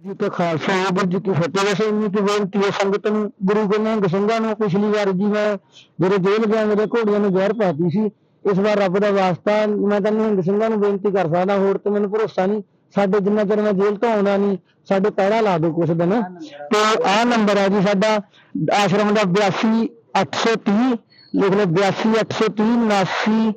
ਜੀ ਕਾ ਖਾਲਸਾ ਵਾਹਿਗੁਰੂ ਜੀ ਕੀ ਫਤਿਹ। ਵੈਸੇ ਇੰਨੀ ਕੀ ਬੇਨਤੀ ਹੈ, ਸੰਗਤ ਨੂੰ, ਗੁਰੂ ਗੋਬਿੰਦ ਸਿੰਘਾਂ ਨੂੰ ਪਿਛਲੀ ਵਾਰ ਜੀ ਮੈਂ ਜਦੋਂ ਜੇਲ੍ਹ ਗਿਆ, ਮੇਰੇ ਘੋੜੀਆਂ ਨੂੰ ਜ਼ਹਿਰ ਪਾਤੀ ਸੀ। ਇਸ ਵਾਰ ਰੱਬ ਦਾ ਵਾਸਤਾ, ਮੈਂ ਤਾਂ ਨਿਹੰਗ ਸਿੰਘਾਂ ਨੂੰ ਬੇਨਤੀ ਕਰ ਸਕਦਾ, ਹੋਰ ਤੇ ਮੈਨੂੰ ਭਰੋਸਾ ਨਹੀਂ। ਸਾਡੇ ਜਿੰਨਾ ਚਿਰ ਮੈਂ ਜੇਲ੍ਹ ਤੋਂ ਆਉਣਾ ਨਹੀਂ, ਸਾਡੇ ਪਹਿਰਾ ਲਾ ਦਿਓ ਕੁਛ ਦਿਨ। ਤੇ ਆਹ ਨੰਬਰ ਹੈ ਜੀ ਸਾਡਾ, ਆਸ਼ਰਮ ਦਾ 82830 ਲਿਖ ਲਓ 82830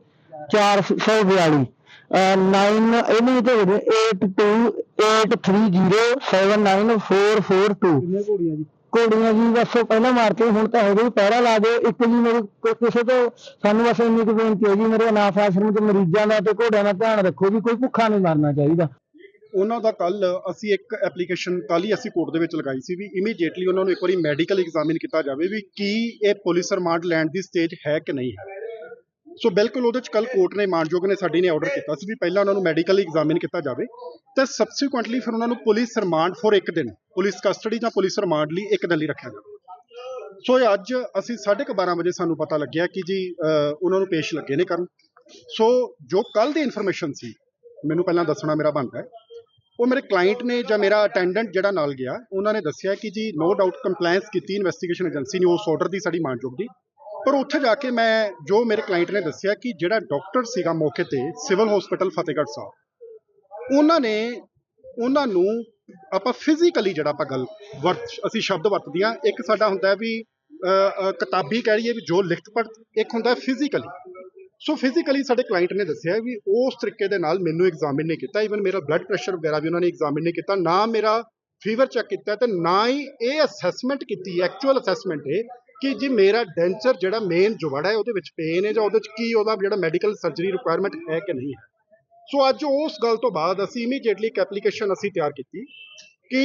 442 ਨਾਈਨ ਇਹਨੂੰ ਤੇ ਹੋ ਗਿਆ 8283079442 ਕਿੰਨੇ ਘੋੜੀਆਂ ਜੀ? ਘੋੜੀਆਂ ਜੀ ਬਸ ਉਹ ਪਹਿਲਾਂ ਮਾਰ ਕੇ ਹੁਣ ਤਾਂ ਹੋ ਗਈ ਪਹਿਰਾ ਲਾ ਦਿਓ। ਇੱਕ ਜੀ ਮੇਰੀ ਕੋਈ ਕਿਸੇ ਤੋਂ ਸਾਨੂੰ ਬਸ ਇੰਨੀ ਕੁ ਬੇਨਤੀ ਹੈ ਜੀ ਮੇਰੇ ਅਨਾਥ ਆਸ਼ਰਮ ਤੇ ਮਰੀਜ਼ਾਂ ਦਾ ਤੇ ਘੋੜਿਆਂ ਦਾ ਧਿਆਨ ਰੱਖੋ ਵੀ ਕੋਈ ਭੁੱਖਾ ਨਹੀਂ ਮਰਨਾ ਚਾਹੀਦਾ। ਉਹਨਾਂ ਦਾ ਕੱਲ ਅਸੀਂ ਇੱਕ ਐਪਲੀਕੇਸ਼ਨ ਕੱਲ ਹੀ ਅਸੀਂ ਕੋਰਟ ਦੇ ਵਿੱਚ ਲਗਾਈ ਸੀ ਵੀ ਇਮੀਡੀਏਟਲੀ ਉਹਨਾਂ ਨੂੰ ਇੱਕ ਵਾਰੀ ਮੈਡੀਕਲ ਐਗਜ਼ਾਮਿਨ ਕੀਤਾ ਜਾਵੇ ਵੀ ਕੀ ਇਹ ਪੁਲਿਸ ਰਿਮਾਂਡ ਲੈਣ ਦੀ ਸਟੇਜ ਹੈ ਕਿ ਨਹੀਂ ਹੈ। ਸੋ ਬਿਲਕੁਲ ਉਹਦੇ ਚ ਕੱਲ ਕੋਰਟ ਨੇ ਮਾਨਯੋਗ ਨੇ ਸਾਡੀ ਨੇ ਆਰਡਰ ਕੀਤਾ ਸੀ ਵੀ ਪਹਿਲਾਂ ਉਹਨਾਂ ਨੂੰ ਮੈਡੀਕਲ ਐਗਜ਼ਾਮਿਨ ਕੀਤਾ ਜਾਵੇ। ਤੇ ਸਬਸੀਕੁਐਂਟਲੀ ਫਿਰ ਉਹਨਾਂ ਨੂੰ ਪੁਲਿਸ ਰਿਮਾਂਡ ਫੋਰ ਇੱਕ ਦਿਨ ਪੁਲਿਸ ਕਸਟਡੀ ਜਾਂ ਪੁਲਿਸ ਰਿਮਾਂਡ ਲਈ ਇੱਕ ਦਿਨ ਲਈ ਰੱਖਿਆ ਜਾਵੇ ਸੋ ਇਹ ਅੱਜ ਅਸੀਂ 12:30 ਵਜੇ ਸਾਨੂੰ ਪਤਾ ਲੱਗਿਆ ਕਿ ਜੀ ਉਹਨਾਂ ਨੂੰ ਪੇਸ਼ ਲੱਗੇ ਨੇ ਕਰਨ। ਸੋ ਜੋ ਕੱਲ ਦੀ ਇਨਫੋਰਮੇਸ਼ਨ ਸੀ, ਮੈਨੂੰ ਪਹਿਲਾਂ ਦੱਸਣਾ ਮੇਰਾ ਬਣਦਾ ਹੈ, ਉਹ ਮੇਰੇ ਕਲਾਇੰਟ ਨੇ ਜਾਂ ਮੇਰਾ ਅਟੈਂਡੈਂਟ ਜਿਹੜਾ ਨਾਲ ਗਿਆ, ਉਹਨਾਂ ਨੇ ਦੱਸਿਆ ਕਿ ਜੀ ਨੋ ਡਾਊਟ ਕੰਪਲਾਈਂਸ ਕੀਤੀ ਇਨਵੈਸਟੀਗੇਸ਼ਨ ਏਜੰਸੀ ਨੇ ਉਸ ਆਰਡਰ ਦੀ, ਸਾਡੀ ਮਾਨਯੋਗ ਦੀ। ਪਰ ਉੱਥੇ ਜਾ ਕੇ ਮੈਂ ਜੋ ਮੇਰੇ ਕਲਾਇੰਟ ਨੇ ਦੱਸਿਆ ਕਿ ਜਿਹੜਾ ਡਾਕਟਰ ਸੀਗਾ ਮੌਕੇ ਤੇ ਸਿਵਲ ਹਸਪੀਟਲ ਫਤਿਹਗੜ੍ਹ ਸਾਹਿਬ, ਉਹਨਾਂ ਨੇ, ਉਹਨਾਂ ਨੂੰ ਆਪਾਂ ਫਿਜ਼ੀਕਲੀ ਜਿਹੜਾ ਆਪਾਂ ਗੱਲ ਵਰਤ, ਅਸੀਂ ਸ਼ਬਦ ਵਰਤਦੇ ਹਾਂ, ਇੱਕ ਸਾਡਾ ਹੁੰਦਾ ਵੀ ਕਿਤਾਬੀ ਕਹਿ ਲਈਏ ਵੀ ਜੋ ਲਿਖਤ ਪੜ੍ਹ, ਇੱਕ ਹੁੰਦਾ ਫਿਜ਼ੀਕਲੀ ਸੋ ਫਿਜ਼ੀਕਲੀ ਸਾਡੇ ਕਲਾਇੰਟ ਨੇ ਦੱਸਿਆ ਵੀ ਉਸ ਤਰੀਕੇ ਦੇ ਨਾਲ ਮੈਨੂੰ ਐਗਜ਼ਾਮਿਨ ਨਹੀਂ ਕੀਤਾ ਇਵਨ ਮੇਰਾ ਬਲੱਡ ਪ੍ਰੈਸ਼ਰ ਵਗੈਰਾ ਵੀ ਉਹਨਾਂ ਨੇ ਐਗਜ਼ਾਮਿਨ ਨਹੀਂ ਕੀਤਾ, ਨਾ ਮੇਰਾ ਫੀਵਰ ਚੈੱਕ ਕੀਤਾ ਤੇ ਨਾ ਹੀ ਇਹ ਅਸੈਸਮੈਂਟ ਕੀਤੀ ਐਕਚੁਅਲ ਅਸੈਸਮੈਂਟ ਹੈ ਕਿ ਜੀ ਮੇਰਾ ਡੈਂਚਰ ਜਿਹੜਾ ਮੇਨ ਜੁਗੜ ਹੈ, ਉਹਦੇ ਵਿੱਚ ਪੇਨ ਹੈ ਜਾਂ ਉਹਦੇ ਵਿੱਚ ਕੀ ਉਹਦਾ ਜਿਹੜਾ ਮੈਡੀਕਲ ਸਰਜਰੀ ਰਿਕੁਆਇਰਮੈਂਟ ਹੈ ਕਿ ਨਹੀਂ ਹੈ? ਸੋ ਅੱਜ ਉਸ ਗੱਲ ਤੋਂ ਬਾਅਦ ਅਸੀਂ ਇਮੀਡੀਏਟਲੀ ਇੱਕ ਐਪਲੀਕੇਸ਼ਨ ਅਸੀਂ ਤਿਆਰ ਕੀਤੀ ਕਿ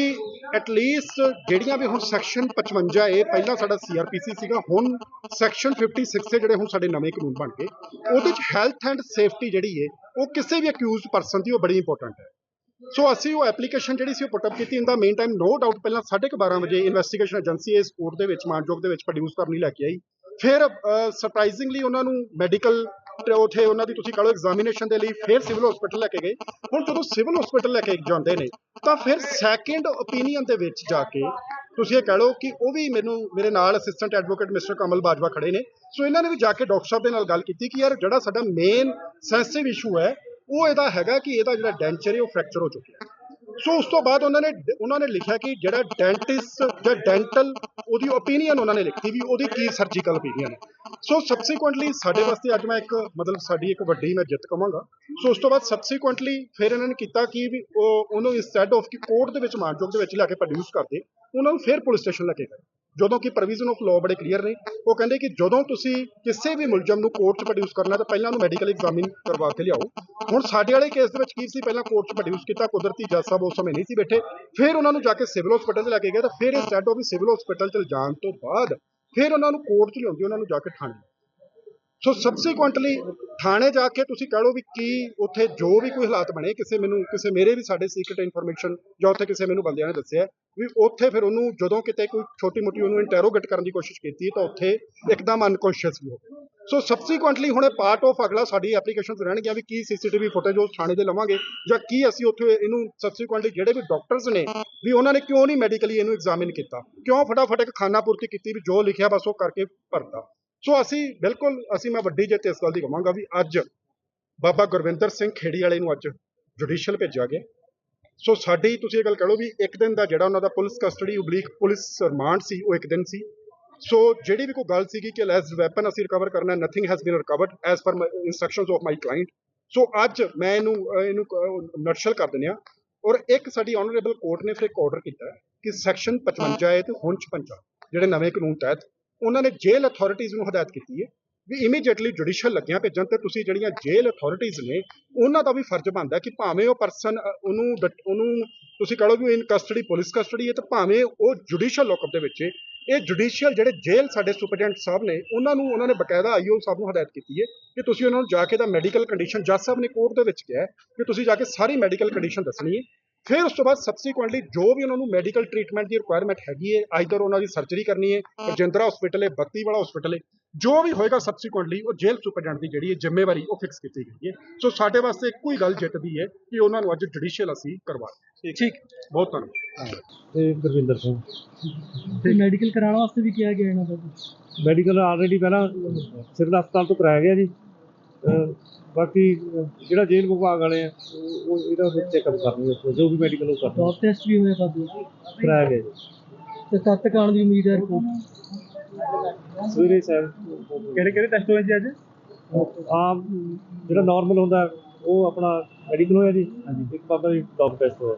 ਐਟ ਲੀਸਟ ਜਿਹੜੀਆਂ ਵੀ ਹੁਣ ਸੈਕਸ਼ਨ 55 ਏ ਪਹਿਲਾਂ ਸਾਡਾ ਸੀਆਰਪੀਸੀ ਸੀਗਾ, ਹੁਣ ਸੈਕਸ਼ਨ 56 ਦੇ ਜਿਹੜੇ ਹੁਣ ਸਾਡੇ ਨਵੇਂ ਕਾਨੂੰਨ ਬਣ ਗਏ, ਉਹਦੇ ਚ ਹੈਲਥ ਐਂਡ ਸੇਫਟੀ ਜਿਹੜੀ ਹੈ, ਉਹ ਕਿਸੇ ਵੀ ਅਕਿਊਜ਼ਡ ਪਰਸਨ ਦੀ ਉਹ ਬੜੀ ਇੰਪੋਰਟੈਂਟ ਹੈ। ਸੋ ਅਸੀਂ ਉਹ ਐਪਲੀਕੇਸ਼ਨ ਜਿਹੜੀ ਸੀ ਉਹ ਪੁੱਟ ਅਪ ਕੀਤੀ। In the meantime no doubt ਪਹਿਲਾਂ 12:30 ਵਜੇ ਇਨਵੈਸਟੀਗੇਸ਼ਨ ਏਜੰਸੀ ਇਸ ਕੋਰਟ ਦੇ ਵਿੱਚ, ਮਾਨਯੋਗ ਦੇ ਵਿੱਚ ਪ੍ਰੋਡਿਊਸ ਕਰਨੀ ਲੈ ਕੇ ਆਈ। ਫਿਰ ਸਰਪ੍ਰਾਈਜ਼ਿੰਗਲੀ ਉਹਨਾਂ ਨੂੰ ਮੈਡੀਕਲ ਉਥੇ ਉਹਨਾਂ ਦੀ ਤੁਸੀਂ ਕਹ ਲਓ ਐਗਜ਼ਾਮੀਨੇਸ਼ਨ ਦੇ ਲਈ ਫਿਰ ਸਿਵਲ ਹਸਪੀਟਲ ਲੈ ਕੇ ਗਏ। ਹੁਣ ਜਦੋਂ ਸਿਵਲ ਹਸਪੀਟਲ ਲੈ ਕੇ ਜਾਂਦੇ ਨੇ, ਤਾਂ ਫਿਰ ਸੈਕਿੰਡ ਓਪੀਨੀਅਨ ਦੇ ਵਿੱਚ ਜਾ ਕੇ ਤੁਸੀਂ ਇਹ ਕਹਿ ਲਓ ਕਿ ਉਹ ਵੀ ਮੈਨੂੰ, ਮੇਰੇ ਨਾਲ assistant advocate mister Kamal Bajwa ਖੜੇ ਨੇ। ਸੋ ਇਹਨਾਂ ਨੇ ਵੀ ਜਾ ਕੇ ਡਾਕਟਰ ਸਾਹਿਬ ਦੇ ਨਾਲ ਗੱਲ ਕੀਤੀ ਕਿ ਯਾਰ ਜਿਹੜਾ ਸਾਡਾ ਮੇਨ ਸੈਂਸਿਟਿਵ ਇਸ਼ੂ ਹੈ ਉਹ ਇਹਦਾ ਹੈਗਾ ਕਿ ਇਹਦਾ ਜਿਹੜਾ ਡੈਂਚਰ ਹੈ ਉਹ ਫ੍ਰੈਕਚਰ ਹੋ ਚੁੱਕਿਆ। ਸੋ ਉਸ ਤੋਂ ਬਾਅਦ ਉਹਨਾਂ ਨੇ ਉਹਨਾਂ ਨੇ ਲਿਖਿਆ ਕਿ ਜਿਹੜਾ ਡੈਂਟਿਸਟ ਜਾਂ ਡੈਂਟਲ ਉਹਦੀ ਓਪੀਨੀਅਨ ਉਹਨਾਂ ਨੇ ਲਿਖੀ ਵੀ ਉਹਦੀ ਕੀ ਸਰਜੀਕਲ ਓਪੀਨੀਅਨ ਹੈ। ਸੋ ਸਬਸੀਕੁਐਂਟਲੀ ਸਾਡੇ ਵਾਸਤੇ ਅੱਜ ਮੈਂ ਇੱਕ ਮਤਲਬ ਸਾਡੀ ਇੱਕ ਵੱਡੀ ਮੈਂ ਜਿੱਤ ਕਵਾਂਗਾ ਸੋ ਉਸ ਤੋਂ ਬਾਅਦ ਸਬਸੀਕੁਐਂਟਲੀ ਫਿਰ ਇਹਨਾਂ ਨੇ ਕੀਤਾ ਕਿ ਵੀ ਉਹ, ਉਹਨੂੰ ਇੰਸਟੈਡ ਆਫ ਕਿ ਕੋਰਟ ਦੇ ਵਿੱਚ, ਮਾਨਯੋਗ ਦੇ ਵਿੱਚ ਲਿਆ ਕੇ ਪ੍ਰੋਡਿਊਸ ਕਰਦੇ, ਉਹਨਾਂ ਨੂੰ ਫਿਰ ਪੁਲਿਸ ਸਟੇਸ਼ਨ ਲੈ ਕੇ ਗਏ। ਜਦੋਂ ਕਿ ਪ੍ਰੋਵੀਜ਼ਨ ਆਫ ਲਾਅ ਬੜੇ ਕਲੀਅਰ ਨੇ। ਉਹ ਕਹਿੰਦੇ ਕਿ ਜਦੋਂ ਤੁਸੀਂ ਕਿਸੇ ਵੀ ਮੁਲਜ਼ਮ ਨੂੰ ਕੋਰਟ 'ਚ ਪ੍ਰੋਡਿਊਸ ਕਰਨਾ, ਤਾਂ ਪਹਿਲਾਂ ਉਹਨੂੰ ਮੈਡੀਕਲ ਐਗਜ਼ਾਮਿਨ ਕਰਵਾ ਕੇ ਲਿਆਓ। ਹੁਣ ਸਾਡੇ ਵਾਲੇ ਕੇਸ ਦੇ ਵਿੱਚ ਕੀ ਸੀ? ਪਹਿਲਾਂ ਕੋਰਟ 'ਚ ਪ੍ਰੋਡਿਊਸ ਕੀਤਾ, ਕੁਦਰਤੀ ਜੱਜ ਸਾਹਿਬ ਉਸ ਸਮੇਂ ਨਹੀਂ ਸੀ ਬੈਠੇ। ਫਿਰ ਉਹਨਾਂ ਨੂੰ ਜਾ ਕੇ ਸਿਵਲ ਹਸਪੀਟਲ 'ਚ ਲੈ ਕੇ ਗਏ, ਤਾਂ ਫਿਰ ਇਹ ਇੰਸਟੈਡ ਵੀ ਸਿਵਲ ਹਸਪੀਟਲ 'ਚ ਜਾਣ ਤੋਂ ਬਾਅਦ ਫਿਰ ਉਹਨਾਂ ਨੂੰ ਕੋਰਟ 'ਚ ਲਿਆਉਂਦੀ, ਉਹਨਾਂ ਨੂੰ ਜਾ ਕੇ ਥਾਣੇ ਸੋ ਸਬਸੀਕੁਐਂਟਲੀ ਥਾਣੇ ਜਾ ਕੇ ਤੁਸੀਂ ਕਹ ਲਓ ਵੀ ਕੀ ਉੱਥੇ ਜੋ ਵੀ ਕੋਈ ਹਾਲਾਤ ਬਣੇ, ਕਿਸੇ ਮੈਨੂੰ, ਕਿਸੇ ਮੇਰੇ ਵੀ ਸਾਡੇ ਸੀਕ੍ਰੀਟ ਇਨਫੋਰਮੇਸ਼ਨ ਜਾਂ ਉੱਥੇ ਕਿਸੇ ਮੈਨੂੰ ਬੰਦਿਆਂ ਨੇ ਦੱਸਿਆ ਵੀ ਉੱਥੇ ਫਿਰ ਉਹਨੂੰ ਜਦੋਂ ਕਿਤੇ ਕੋਈ ਛੋਟੀ ਮੋਟੀ ਉਹਨੂੰ ਇੰਟਰੋਗੇਟ ਕਰਨ ਦੀ ਕੋਸ਼ਿਸ਼ ਕੀਤੀ ਤਾਂ ਉੱਥੇ ਇੱਕਦਮ ਅਨਕੌਂਸ਼ੀਅਸ ਵੀ ਹੋ ਗਿਆ ਸੋ ਸਬਸੀਕੁਐਂਟਲੀ ਹੁਣ ਇਹ ਪਾਰਟ ਆਫ ਅਗਲਾ ਸਾਡੀ ਐਪਲੀਕੇਸ਼ਨਸ ਰਹਿਣਗੀਆਂ ਵੀ ਕੀ ਸੀਸੀਟੀਵੀ ਫੁਟੇਜ ਉਸ ਥਾਣੇ ਦੇ ਲਵਾਂਗੇ ਜਾਂ ਕੀ ਅਸੀਂ ਉੱਥੇ ਇਹਨੂੰ ਸਬਸੀਕੁਐਂਟਲੀ ਜਿਹੜੇ ਵੀ ਡਾਕਟਰਸ ਨੇ ਵੀ ਉਹਨਾਂ ਨੇ ਕਿਉਂ ਨਹੀਂ ਮੈਡੀਕਲੀ ਇਹਨੂੰ ਐਗਜ਼ਾਮਿਨ ਕੀਤਾ, ਕਿਉਂ ਫਟਾਫਟ ਇੱਕ ਖਾਨਾ ਪੂਰਤੀ ਕੀਤੀ ਵੀ ਜੋ ਲਿਖਿਆ ਬਸ ਉਹ ਕਰਕੇ ਭਰਤਾ। ਸੋ ਅਸੀਂ ਬਿਲਕੁਲ ਅਸੀਂ ਮੈਂ ਵੱਡੀ ਜਿੱਤ ਇਸ ਗੱਲ ਦੀ ਕਹਾਂਗਾ ਵੀ ਅੱਜ ਬਾਬਾ ਗੁਰਵਿੰਦਰ ਸਿੰਘ ਖੇੜੀ ਵਾਲੇ ਨੂੰ ਅੱਜ ਜੁਡੀਸ਼ੀਅਲ ਭੇਜਿਆ ਗਿਆ। ਸੋ ਸਾਡੀ ਤੁਸੀਂ ਇਹ ਗੱਲ ਕਹ ਵੀ ਇੱਕ ਦਿਨ ਦਾ ਜਿਹੜਾ ਉਹਨਾਂ ਦਾ police custody oblique police remand ਸੀ ਉਹ ਇੱਕ ਦਿਨ ਸੀ। ਸੋ ਜਿਹੜੀ ਵੀ ਕੋਈ ਗੱਲ ਸੀਗੀ ਕਿ ਲੈਸ ਵੈਪਨ ਅਸੀਂ ਰਿਕਵਰ ਕਰਨਾ nothing has been recovered as per instructions of my client so ਅੱਜ ਮੈਂ ਇਹਨੂੰ ਇਹਨੂੰ ਨਰਸ਼ਲ ਕਰ ਦਿੰਦੇ ਆ ਔਰ ਇੱਕ ਸਾਡੀ ਆਨਰੇਬਲ ਕੋਰਟ ਨੇ ਫਿਰ ਇੱਕ ਆਰਡਰ ਕੀਤਾ ਕਿ ਸੈਕਸ਼ਨ 55 ਹੈ ਤੇ ਹੁਣ 56 ਜਿਹੜੇ ਨਵੇਂ ਕਾਨੂੰਨ ਤਹਿਤ ਉਹਨਾਂ ਨੇ ਜੇਲ੍ਹ ਅਥਾਰਟੀਜ਼ ਨੂੰ ਹਦਾਇਤ ਕੀਤੀ ਹੈ ਵੀ ਇਮੀਡੀਏਟਲੀ ਜੁਡੀਸ਼ੀਅਲ ਲੱਗਿਆ ਭੇਜਣ ਤੇ ਤੁਸੀਂ ਜਿਹੜੀਆਂ ਜੇਲ੍ਹ ਅਥਾਰਟੀਜ਼ ਨੇ, ਉਹਨਾਂ ਦਾ ਵੀ ਫਰਜ਼ ਬਣਦਾ ਕਿ ਭਾਵੇਂ ਉਹ ਪਰਸਨ ਉਹਨੂੰ ਡਟ- ਉਹਨੂੰ ਤੁਸੀਂ ਕਹ ਲਓ ਵੀ ਇਨ ਕਸਟਡੀ ਪੁਲਿਸ ਕਸਟਡੀ ਹੈ, ਤੇ ਭਾਵੇਂ ਉਹ ਜੁਡੀਸ਼ੀਅਲ ਲੋਕਅਪ ਦੇ ਵਿੱਚ ਇਹ ਜੁਡੀਸ਼ੀਅਲ ਜਿਹੜੇ ਜੇਲ੍ਹ ਸਾਡੇ ਸੁਪਰਡੈਂਟ ਸਾਹਿਬ ਨੇ, ਉਹਨਾਂ ਨੂੰ, ਉਹਨਾਂ ਨੇ ਬਕਾਇਦਾ ਆਈਓ ਸਾਹਿਬ ਨੂੰ ਹਦਾਇਤ ਕੀਤੀ ਹੈ ਕਿ ਤੁਸੀਂ ਉਹਨਾਂ ਨੂੰ ਜਾ ਕੇ ਦਾ ਮੈਡੀਕਲ ਕੰਡੀਸ਼ਨ ਜੱਜ ਸਾਹਿਬ ਨੇ ਕੋਰਟ ਦੇ ਵਿੱਚ ਕਿਹਾ ਕਿ ਤੁਸੀਂ ਜਾ ਕੇ ਸਾਰੀ ਮੈਡੀਕਲ ਕੰਡੀਸ਼ਨ ਦੱਸਣੀ ਹੈ ਫਿਰ ਉਸ ਤੋਂ ਬਾਅਦ ਸਬਸੀਕੁਐਂਟਲੀ ਜੋ ਵੀ ਉਹਨਾਂ ਨੂੰ ਮੈਡੀਕਲ ਟ੍ਰੀਟਮੈਂਟ ਦੀ ਰਿਕੁਆਇਰਮੈਂਟ ਹੈਗੀ ਹੈ ਆਈਦਰ ਉਹਨਾਂ ਦੀ ਸਰਜਰੀ ਕਰਨੀ ਹੈ ਰਜਿੰਦਰਾ ਹਸਪੀਟਲ ਹੈ ਬੱਤੀ ਵਾਲਾ ਹਸਪੀਟਲ ਹੈ ਜੋ ਵੀ ਹੋਏਗਾ ਸਬਸੀਕੁਐਂਟਲੀ ਉਹ ਜੇਲ੍ਹ ਸੁਪਰਡੈਂਟ ਦੀ ਜਿਹੜੀ ਹੈ ਜ਼ਿੰਮੇਵਾਰੀ ਉਹ ਫਿਕਸ ਕੀਤੀ ਗਈ ਹੈ। ਸੋ ਸਾਡੇ ਵਾਸਤੇ ਇੱਕੋ ਹੀ ਗੱਲ ਜਿੱਤਦੀ ਹੈ ਕਿ ਉਹਨਾਂ ਨੂੰ ਅੱਜ ਜੁਡੀਸ਼ੀਅਲ ਅਸੀਂ ਕਰਵਾ। ਠੀਕ ਬਹੁਤ ਧੰਨਵਾਦ। ਤੇ ਗੁਰਵਿੰਦਰ ਸਿੰਘ। ਤੇ ਮੈਡੀਕਲ ਕਰਾਉਣ ਵਾਸਤੇ ਵੀ ਕਿਹਾ ਗਿਆ ਇਹਨਾਂ ਦਾ ਮੈਡੀਕਲ ਆਲਰੇਡੀ ਪਹਿਲਾਂ ਸਿਵਲ ਹਸਪਤਾਲ ਤੋਂ ਕਰਾਇਆ ਗਿਆ ਜੀ। ਬਾਕੀ ਜਿਹੜਾ ਜੇਲ੍ਹ ਵਿਭਾਗ ਵਾਲੇ ਆ ਉਹ ਉਹ ਇਹਦਾ ਚੈੱਕਅਪ ਕਰਨਗੇ ਜੋ ਵੀ ਮੈਡੀਕਲ ਉਹ ਕਰਨਗੇ। ਡੋਪ ਟੈਸਟ ਵੀ ਹੋਇਆ ਬਾਬੂ ਕਰਾਇਆ ਗਿਆ ਜੀ। ਤੇ ਕਦ ਤੱਕ ਆਉਣ ਦੀ ਉਮੀਦ ਹੈ ਰਿਪੋਰਟ ਸਵੇਰੇ ਸਾਹਿਬ ਕਿਹੜੇ ਕਿਹੜੇ ਟੈਸਟ ਹੋਏ ਜੀ ਅੱਜ? ਆਮ ਜਿਹੜਾ ਨਾਰਮਲ ਹੁੰਦਾ ਉਹ ਆਪਣਾ ਮੈਡੀਕਲ ਹੋਇਆ ਜੀ। ਇੱਕ ਬਾਬਾ ਜੀ ਡੌਪ ਟੈਸਟ ਹੋਇਆ।